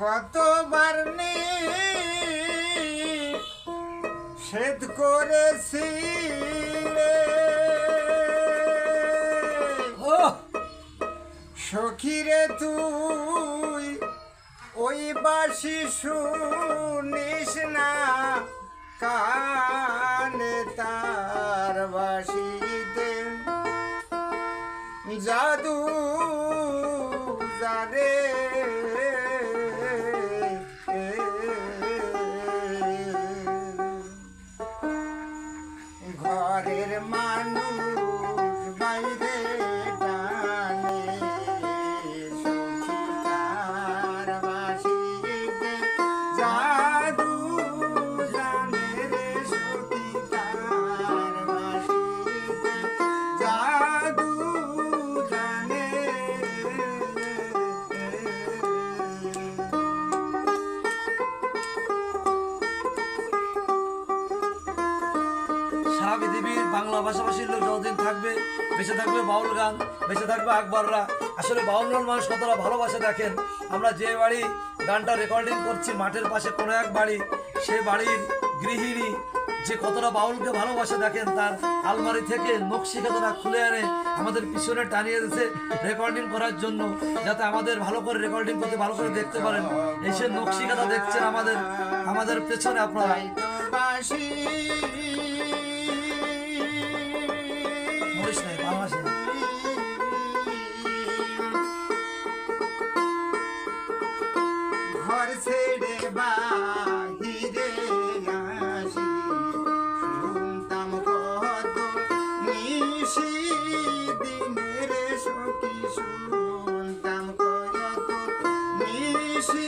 কতবার সেদ করেছি রে। ও সখীরে তুই ওই বাসি শুনিস না? কানে তার বাসিতে জাদু সারা পৃথিবীর বাংলা ভাষাভাষীর লোক যতদিন থাকবে, বেঁচে থাকবে বাউল গান, বেঁচে থাকবে আকবররা। আসলে বাউল গান মানুষ কতটা ভালোবাসে দেখেন? আমরা যে বাড়ি গানটা রেকর্ডিং করছি, মাঠের পাশে কোনো এক বাড়ি, সে বাড়ির গৃহিণী যে কতটা বাউলকে ভালোবাসে দেখেন, তার আলমারি থেকে নকশি খাতাটা খুলে আনে, আমাদের পিছনে টানিয়ে দিয়েছে রেকর্ডিং করার জন্য, যাতে আমাদের ভালো করে রেকর্ডিং করতে, ভালো করে দেখতে পারেন। এই সে নকশি খাতা দেখছেন আমাদের আমাদের পেছনে আপনারা। ঘর ছেড়ে বাহিরে আসি। শুনতাম কত নিশি দিনের সখী। শুনতাম কত নিশি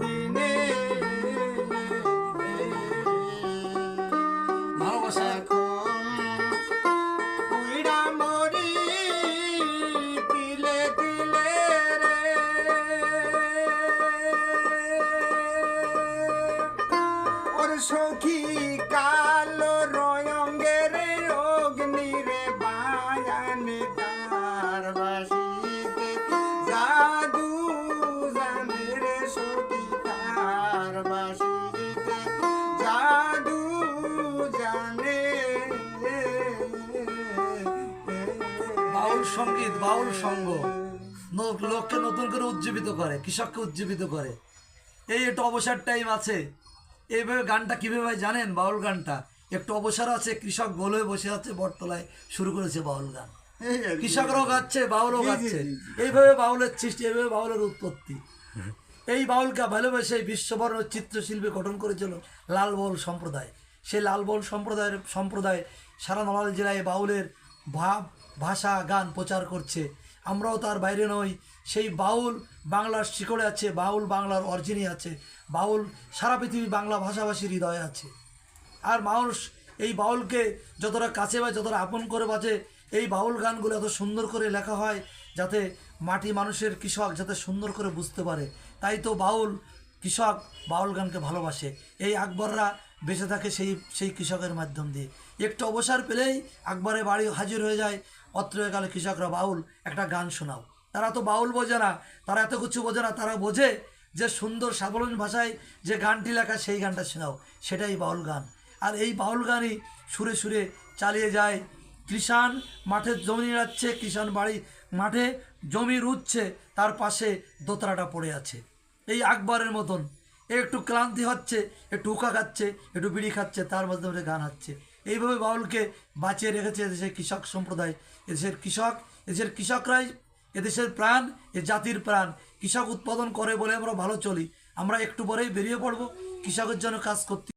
দিনে সখী কালো রয়ঙ্গের অগ্নি রে বায়ানে সংগীত, বাউল সঙ্গ। লোক লোককে নতুন করে উজ্জীবিত করে, কৃষককে উজ্জীবিত করে। এই একটু অবসর টাইম আছে। এইভাবে গানটা কীভাবে জানেন? বাউল গানটা। একটু অবসর আছে কৃষক গোল হয়ে বসে আছে বটতলায় শুরু করেছে বাউল গান। কৃষকরাও গাচ্ছে বাউলও গাচ্ছে এইভাবে বাউলের সৃষ্টি এইভাবে বাউলের উৎপত্তি। এই বাউলকে ভালোবেসে বিশ্ববর্ণ চিত্রশিল্পী গঠন করেছিল লাল বাউল সম্প্রদায়। সেই লাল বাউল সম্প্রদায়ের সম্প্রদায় সারা নড়াইল জেলায় বাউলের ভাব ভাষা গান প্রচার করছে। আমরাও তার বাইরে নই। সেই বাউল বাংলার শিকড়ে আছে, বাউল বাংলার অর্জিনে আছে, বাউল সারা পৃথিবী বাংলা ভাষাভাষীর হৃদয়ে আছে। আর মানুষ এই বাউলকে যতটা কাছে বা যতটা আপন করে বাজে, এই বাউল গানগুলো এত সুন্দর করে লেখা হয় যাতে মাটি মানুষের কৃষক যাতে সুন্দর করে বুঝতে পারে। তাই তো বাউল কৃষক বাউল গানকে ভালোবাসে। এই আকবররা বেঁচে থাকে সেই সেই কৃষকের মাধ্যম দিয়ে। একটু অবসর পেলেই আকবরের বাড়ি হাজির হয়ে যায়। অত্র কালে কৃষকরা, বাউল, একটা গান শোনাও। তারা তো বাউল বোঝে না, তারা এত কিছু বোঝে না, তারা বোঝে যে সুন্দর সাবলীল ভাষায় যে গানটি লেখা সেই গানটা শোনাও, সেটাই বাউল গান। আর এই বাউল গানই সুরে সুরে চালিয়ে যায়। কৃষাণ মাঠে জমি নিড়াচ্ছে কৃষাণ বাড়ি মাঠে জমি রুচ্ছে তার পাশে দোতরাটা পড়ে আছে। এই আকবরের মতন একটু ক্লান্তি হচ্ছে একটু উকা খাচ্ছে একটু বিড়ি খাচ্ছে, তার মাধ্যমে গান হচ্ছে। এইভাবে বাউলকে বাঁচিয়ে রেখেছে এদেশের কৃষক সম্প্রদায়। এদেশের কৃষক, এদেশের কৃষকরাই এদেশের প্রাণ, এ জাতির প্রাণ। কৃষক উৎপাদন করে বলে আমরা ভালো চলি। আমরা একটু পরেই বেরিয়ে পড়ব। কৃষকের জন্য কাজ করতে